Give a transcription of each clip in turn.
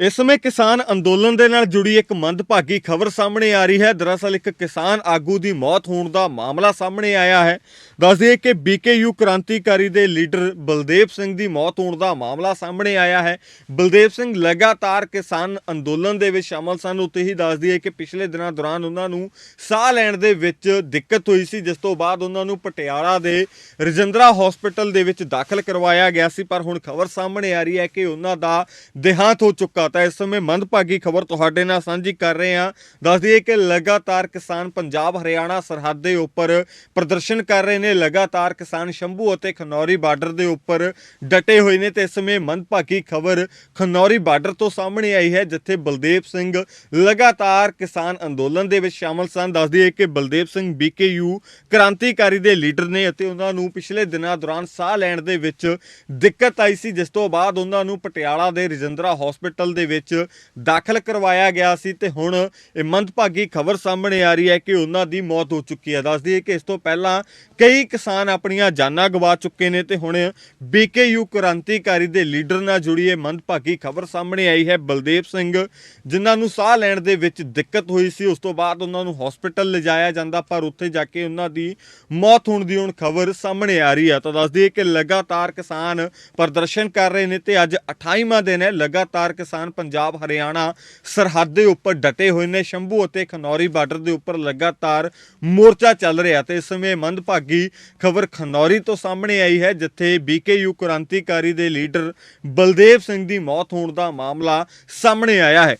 ਇਸ ਸਮੇਂ ਕਿਸਾਨ ਅੰਦੋਲਨ ਦੇ ਨਾਲ ਜੁੜੀ ਇੱਕ ਮੰਦਭਾਗੀ ਖਬਰ ਸਾਹਮਣੇ ਆ ਰਹੀ ਹੈ। ਦਰਅਸਲ ਇੱਕ ਕਿਸਾਨ ਆਗੂ ਦੀ ਮੌਤ ਹੋਣ ਦਾ ਮਾਮਲਾ ਸਾਹਮਣੇ ਆਇਆ ਹੈ। ਦੱਸ ਦਈਏ ਕਿ ਬੀਕੇਯੂ ਕ੍ਰਾਂਤੀਕਾਰੀ ਦੇ ਲੀਡਰ ਬਲਦੇਵ ਸਿੰਘ ਦੀ ਮੌਤ ਹੋਣ ਦਾ ਮਾਮਲਾ ਸਾਹਮਣੇ ਆਇਆ ਹੈ। ਬਲਦੇਵ ਸਿੰਘ ਲਗਾਤਾਰ ਕਿਸਾਨ ਅੰਦੋਲਨ ਦੇ ਵਿੱਚ ਸ਼ਾਮਲ ਸਨ। ਉੱਤੇ ਹੀ ਦੱਸ ਦਈਏ ਕਿ ਪਿਛਲੇ ਦਿਨਾਂ ਦੌਰਾਨ ਉਹਨਾਂ ਨੂੰ ਸਾਹ ਲੈਣ ਦੇ ਵਿੱਚ ਦਿੱਕਤ ਹੋਈ ਸੀ, ਜਿਸ ਤੋਂ ਬਾਅਦ ਉਹਨਾਂ ਨੂੰ ਪਟਿਆਲਾ ਦੇ ਰਜਿੰਦਰਾ ਹਸਪੀਟਲ ਦੇ ਵਿੱਚ ਦਾਖਲ ਕਰਵਾਇਆ ਗਿਆ ਸੀ। ਪਰ ਹੁਣ ਖਬਰ ਸਾਹਮਣੇ ਆ ਰਹੀ ਹੈ ਕਿ ਉਹਨਾਂ ਦਾ ਦੇਹਾਂਤ ਹੋ ਚੁੱਕਾ ਤਾਂ ਇਸ ਸਮੇਂ ਮੰਦਭਾਗੀ ਖਬਰ ਤੁਹਾਡੇ ਨਾਲ ਸਾਂਝੀ ਕਰ ਰਹੇ ਹਾਂ। ਦੱਸ ਦਈਏ ਕਿ ਲਗਾਤਾਰ ਕਿਸਾਨ ਪੰਜਾਬ, ਹਰਿਆਣਾ, ਸਰਹੱਦ ਦੇ ਉੱਪਰ ਪ੍ਰਦਰਸ਼ਨ ਕਰ ਰਹੇ ਨੇ। ਲਗਾਤਾਰ ਕਿਸਾਨ ਸ਼ੰਭੂ ਅਤੇ ਖਨੌਰੀ ਬਾਰਡਰ ਦੇ ਉੱਪਰ ਡਟੇ ਹੋਏ ਨੇ ਤੇ ਇਸ ਸਮੇਂ ਮੰਦਭਾਗੀ ਖਬਰ ਖਨੌਰੀ ਬਾਰਡਰ ਤੋਂ ਸਾਹਮਣੇ ਆਈ ਹੈ, ਜਿੱਥੇ ਬਲਦੇਵ ਸਿੰਘ ਲਗਾਤਾਰ ਕਿਸਾਨ ਅੰਦੋਲਨ ਦੇ ਵਿੱਚ ਸ਼ਾਮਲ ਸਨ। ਦੱਸ ਦਈਏ ਕਿ ਬਲਦੇਵ ਸਿੰਘ ਬੀਕੇਯੂ ਕ੍ਰਾਂਤੀਕਾਰੀ ਦੇ ਲੀਡਰ ਨੇ ਅਤੇ ਉਹਨਾਂ ਨੂੰ ਪਿਛਲੇ ਦਿਨਾਂ ਦੌਰਾਨ ਸਾਹ ਲੈਣ ਦੇ ਵਿੱਚ ਦਿੱਕਤ ਆਈ ਸੀ, ਜਿਸ ਤੋਂ ਬਾਅਦ ਉਹਨਾਂ ਨੂੰ ਪਟਿਆਲਾ ਦੇ ਰਜਿੰਦਰਾ ਹਸਪੀਟਲ ਦੇ ਵਿੱਚ ਦਾਖਲ ਕਰਵਾਇਆ ਗਿਆ ਸੀ ਤੇ ਹੁਣ ਇਹ ਮੰਦਭਾਗੀ ਖਬਰ ਸਾਹਮਣੇ ਆ ਰਹੀ ਹੈ ਕਿ ਉਹਨਾਂ ਦੀ ਮੌਤ ਹੋ ਚੁੱਕੀ ਹੈ। ਦੱਸ ਦਈਏ ਕਿ ਇਸ ਤੋਂ ਪਹਿਲਾਂ ਕਈ ਕਿਸਾਨ ਆਪਣੀਆਂ ਜਾਨਾਂ ਗਵਾ ਚੁੱਕੇ ਨੇ ਤੇ ਹੁਣ ਬੀਕੇਯੂ ਕ੍ਰਾਂਤੀਕਾਰੀ ਦੇ ਲੀਡਰ ਨਾਲ ਜੁੜੀ ਇਹ ਮੰਦਭਾਗੀ ਖਬਰ ਸਾਹਮਣੇ ਆਈ ਹੈ। ਬਲਦੇਵ ਸਿੰਘ, ਜਿਨ੍ਹਾਂ ਨੂੰ ਸਾਹ ਲੈਣ ਦੇ ਵਿੱਚ ਦਿੱਕਤ ਹੋਈ ਸੀ, ਉਸ ਤੋਂ ਬਾਅਦ ਉਹਨਾਂ ਨੂੰ ਹਸਪੀਟਲ ਲਿਜਾਇਆ ਜਾਂਦਾ, ਪਰ ਉੱਥੇ ਜਾ ਕੇ ਉਹਨਾਂ ਦੀ ਮੌਤ ਹੋਣ ਦੀ ਹੁਣ ਖਬਰ ਸਾਹਮਣੇ ਆ ਰਹੀ ਹੈ। ਤਾਂ ਦੱਸ ਦਈਏ ਕਿ ਲਗਾਤਾਰ ਕਿਸਾਨ ਪ੍ਰਦਰਸ਼ਨ ਕਰ ਰਹੇ ਨੇ ਤੇ ਅੱਜ 28ਵਾਂ ਦਿਨ ਹੈ। ਲਗਾਤਾਰ ਕਿਸਾਨ ਪੰਜਾਬ, ਹਰਿਆਣਾ ਸਰਹੱਦ ਦੇ ਉੱਪਰ ਡਟੇ ਹੋਏ ਨੇ। ਸ਼ੰਭੂ ਅਤੇ ਖਨੌਰੀ ਬਾਰਡਰ ਦੇ ਉੱਪਰ ਲਗਾਤਾਰ ਮੋਰਚਾ ਚੱਲ ਰਿਹਾ ਤੇ ਇਸ ਸਮੇਂ ਮੰਦਭਾਗੀ ਖਬਰ ਖਨੌਰੀ ਤੋਂ ਸਾਹਮਣੇ ਆਈ ਹੈ, ਜਿੱਥੇ ਬੀਕੇਯੂ ਕ੍ਰਾਂਤੀਕਾਰੀ ਦੇ ਲੀਡਰ ਬਲਦੇਵ ਸਿੰਘ ਦੀ ਮੌਤ ਹੋਣ ਦਾ ਮਾਮਲਾ ਸਾਹਮਣੇ ਆਇਆ ਹੈ।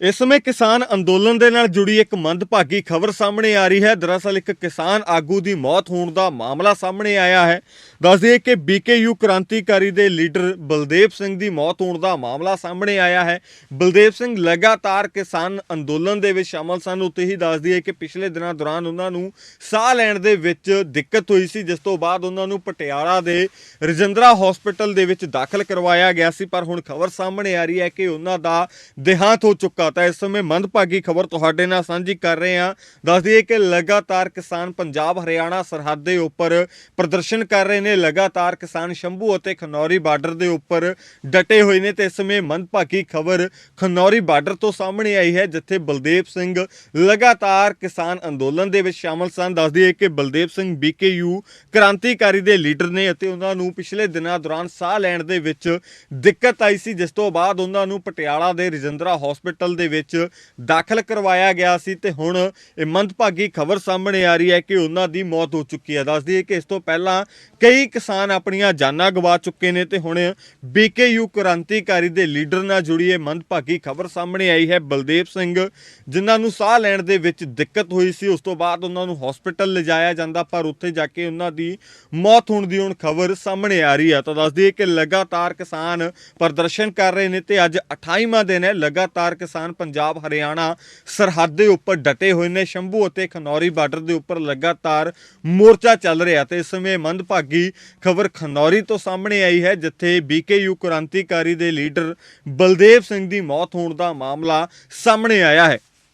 ਇਸ ਸਮੇਂ ਕਿਸਾਨ ਅੰਦੋਲਨ ਦੇ ਨਾਲ ਜੁੜੀ ਇੱਕ ਮੰਦਭਾਗੀ ਖਬਰ ਸਾਹਮਣੇ ਆ ਰਹੀ ਹੈ। ਦਰਅਸਲ ਇੱਕ ਕਿਸਾਨ ਆਗੂ ਦੀ ਮੌਤ ਹੋਣ ਦਾ ਮਾਮਲਾ ਸਾਹਮਣੇ ਆਇਆ ਹੈ। ਦੱਸ ਦਈਏ ਕਿ ਬੀਕੇਯੂ ਕ੍ਰਾਂਤੀਕਾਰੀ ਦੇ ਲੀਡਰ ਬਲਦੇਵ ਸਿੰਘ ਦੀ ਮੌਤ ਹੋਣ ਦਾ ਮਾਮਲਾ ਸਾਹਮਣੇ ਆਇਆ ਹੈ। ਬਲਦੇਵ ਸਿੰਘ ਲਗਾਤਾਰ ਕਿਸਾਨ ਅੰਦੋਲਨ ਦੇ ਵਿੱਚ ਸ਼ਾਮਲ ਸਨ। ਉੱਤੇ ਹੀ ਦੱਸ ਦਈਏ ਕਿ ਪਿਛਲੇ ਦਿਨਾਂ ਦੌਰਾਨ ਉਹਨਾਂ ਨੂੰ ਸਾਹ ਲੈਣ ਦੇ ਵਿੱਚ ਦਿੱਕਤ ਹੋਈ ਸੀ। ਜਿਸ ਤੋਂ ਬਾਅਦ ਉਹਨਾਂ ਨੂੰ ਪਟਿਆਲਾ ਦੇ ਰਜਿੰਦਰਾ ਹਸਪੀਟਲ ਦੇ ਵਿੱਚ ਦਾਖਲ ਕਰਵਾਇਆ ਗਿਆ ਸੀ। ਪਰ ਹੁਣ ਖਬਰ ਸਾਹਮਣੇ ਆ ਰਹੀ ਹੈ ਕਿ ਉਹਨਾਂ ਦਾ ਦੇਹਾਂਤ ਹੋ ਚੁੱਕਾ ਤਾਂ ਇਸ ਸਮੇਂ ਮੰਦਭਾਗੀ ਖਬਰ ਤੁਹਾਡੇ ਨਾਲ ਸਾਂਝੀ ਕਰ ਰਹੇ ਹਾਂ। ਦੱਸ ਦਈਏ ਕਿ ਲਗਾਤਾਰ ਕਿਸਾਨ ਪੰਜਾਬ, ਹਰਿਆਣਾ ਸਰਹੱਦ ਦੇ ਉੱਪਰ ਪ੍ਰਦਰਸ਼ਨ ਕਰ ਰਹੇ ਨੇ। ਲਗਾਤਾਰ ਕਿਸਾਨ ਸ਼ੰਭੂ ਅਤੇ ਖਨੌਰੀ ਬਾਰਡਰ ਦੇ ਉੱਪਰ ਡਟੇ ਹੋਏ ਨੇ ਤੇ ਇਸ ਸਮੇਂ ਮੰਦਭਾਗੀ ਖਬਰ ਖਨੌਰੀ ਬਾਰਡਰ ਤੋਂ ਸਾਹਮਣੇ ਆਈ ਹੈ, ਜਿੱਥੇ ਬਲਦੇਵ ਸਿੰਘ ਲਗਾਤਾਰ ਕਿਸਾਨ ਅੰਦੋਲਨ ਦੇ ਵਿੱਚ ਸ਼ਾਮਲ ਸਨ। ਦੱਸ ਦਈਏ ਕਿ ਬਲਦੇਵ ਸਿੰਘ ਬੀਕੇਯੂ ਕ੍ਰਾਂਤੀਕਾਰੀ ਦੇ ਲੀਡਰ ਨੇ ਅਤੇ ਉਹਨਾਂ ਨੂੰ ਪਿਛਲੇ ਦਿਨਾਂ ਦੌਰਾਨ ਸਾਹ ਲੈਣ ਦੇ ਵਿੱਚ ਦਿੱਕਤ ਆਈ ਸੀ, ਜਿਸ ਤੋਂ ਬਾਅਦ ਉਹਨਾਂ ਨੂੰ ਪਟਿਆਲਾ ਦੇ ਰਜਿੰਦਰਾ ਹਸਪੀਟਲ ਦੇ ਵਿੱਚ ਦਾਖਲ ਕਰਵਾਇਆ ਗਿਆ ਸੀ ਤੇ ਹੁਣ ਇਹ ਮੰਦਭਾਗੀ ਖਬਰ ਸਾਹਮਣੇ ਆ ਰਹੀ ਹੈ ਕਿ ਉਹਨਾਂ ਦੀ ਮੌਤ ਹੋ ਚੁੱਕੀ ਹੈ। ਦੱਸ ਦਈਏ ਕਿ ਇਸ ਤੋਂ ਪਹਿਲਾਂ ਕਈ ਕਿਸਾਨ ਆਪਣੀਆਂ ਜਾਨਾਂ ਗਵਾ ਚੁੱਕੇ ਨੇ ਤੇ ਹੁਣ ਬੀਕੇਯੂ ਕ੍ਰਾਂਤੀਕਾਰੀ ਦੇ ਲੀਡਰ ਨਾਲ ਜੁੜੀ ਇਹ ਮੰਦਭਾਗੀ ਖਬਰ ਸਾਹਮਣੇ ਆਈ ਹੈ। ਬਲਦੇਵ ਸਿੰਘ, ਜਿਨ੍ਹਾਂ ਨੂੰ ਸਾਹ ਲੈਣ ਦੇ ਵਿੱਚ ਦਿੱਕਤ ਹੋਈ ਸੀ, ਉਸ ਤੋਂ ਬਾਅਦ ਉਹਨਾਂ ਨੂੰ ਹਸਪੀਟਲ ਲਿਜਾਇਆ ਜਾਂਦਾ, ਪਰ ਉੱਥੇ ਜਾ ਕੇ ਉਹਨਾਂ ਦੀ ਮੌਤ ਹੋਣ ਦੀ ਹੁਣ ਖਬਰ ਸਾਹਮਣੇ ਆ ਰਹੀ ਹੈ। ਤਾਂ ਦੱਸਦੀ ਦਈਏ ਕਿ ਲਗਾਤਾਰ ਕਿਸਾਨ ਪ੍ਰਦਰਸ਼ਨ ਕਰ ਰਹੇ ਨੇ ਤੇ ਅੱਜ 28ਵਾਂ ਦਿਨ ਹੈ। ਲਗਾਤਾਰ ਕਿਸਾਨ ਪੰਜਾਬ, ਹਰਿਆਣਾ ਸਰਹੱਦ ਦੇ ਉੱਪਰ ਡਟੇ ਹੋਏ ਨੇ। ਸ਼ੰਭੂ ਅਤੇ ਖਨੌਰੀ ਬਾਰਡਰ ਦੇ ਉੱਪਰ ਲਗਾਤਾਰ ਮੋਰਚਾ ਚੱਲ ਰਿਹਾ ਤੇ ਇਸ ਸਮੇਂ ਮੰਦਭਾਗੀ ਖਬਰ ਖਨੌਰੀ ਤੋਂ ਸਾਹਮਣੇ ਆਈ ਹੈ, ਜਿੱਥੇ ਬੀਕੇਯੂ ਕ੍ਰਾਂਤੀਕਾਰੀ ਦੇ ਲੀਡਰ ਬਲਦੇਵ ਸਿੰਘ ਦੀ ਮੌਤ ਹੋਣ ਦਾ ਮਾਮਲਾ ਸਾਹਮਣੇ ਆਇਆ ਹੈ।